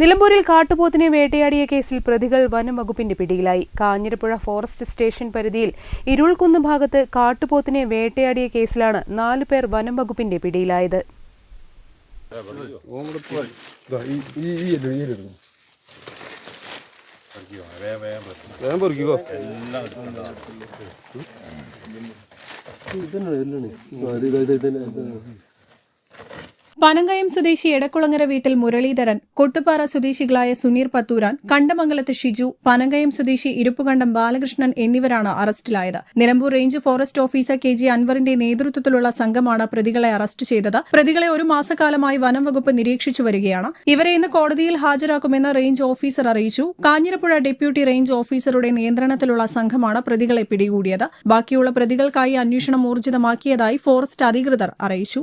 നിലമ്പൂരിൽ കാട്ടുപോത്തിനെ വേട്ടയാടിയ കേസിൽ പ്രതികൾ വനം വകുപ്പിന്റെ പിടിയിലായി. കാഞ്ഞിരപ്പുഴ ഫോറസ്റ്റ് സ്റ്റേഷൻ പരിധിയിൽ ഇരുൾക്കുന്ന് ഭാഗത്ത് കാട്ടുപോത്തിനെ വേട്ടയാടിയ കേസിലാണ് നാലു പേർ വനം വകുപ്പിന്റെ പിടിയിലായത്. വേഗം പൊറിക്കോ പനങ്കയം സ്വദേശി എടക്കുളങ്ങര വീട്ടിൽ മുരളീധരൻ കൊട്ടുപാറ സ്വദേശികളായ സുനീർ പത്തൂരാൻ കണ്ടമംഗലത്ത് ഷിജു പനങ്കയം സ്വദേശി ഇരുപ്പുകണ്ടം ബാലകൃഷ്ണൻ എന്നിവരാണ് അറസ്റ്റിലായത്. Nilambur range forest officer K G അൻവറിന്റെ നേതൃത്വത്തിലുള്ള സംഘമാണ് പ്രതികളെ അറസ്റ്റ് ചെയ്തത്. പ്രതികളെ ഒരു മാസക്കാലമായി വനം വകുപ്പ് നിരീക്ഷിച്ചു വരികയാണ്. ഇവരെ ഇന്ന് കോടതിയിൽ ഹാജരാക്കുമെന്ന് റേഞ്ച് ഓഫീസർ അറിയിച്ചു. കാഞ്ഞിരപ്പുഴ ഡെപ്യൂട്ടി റേഞ്ച് ഓഫീസറുടെ നിയന്ത്രണത്തിലുള്ള സംഘമാണ് പ്രതികളെ പിടികൂടിയത്. ബാക്കിയുള്ള പ്രതികൾക്കായി അന്വേഷണം ഊർജിതമാക്കിയതായി ഫോറസ്റ്റ് അധികൃതർ അറിയിച്ചു.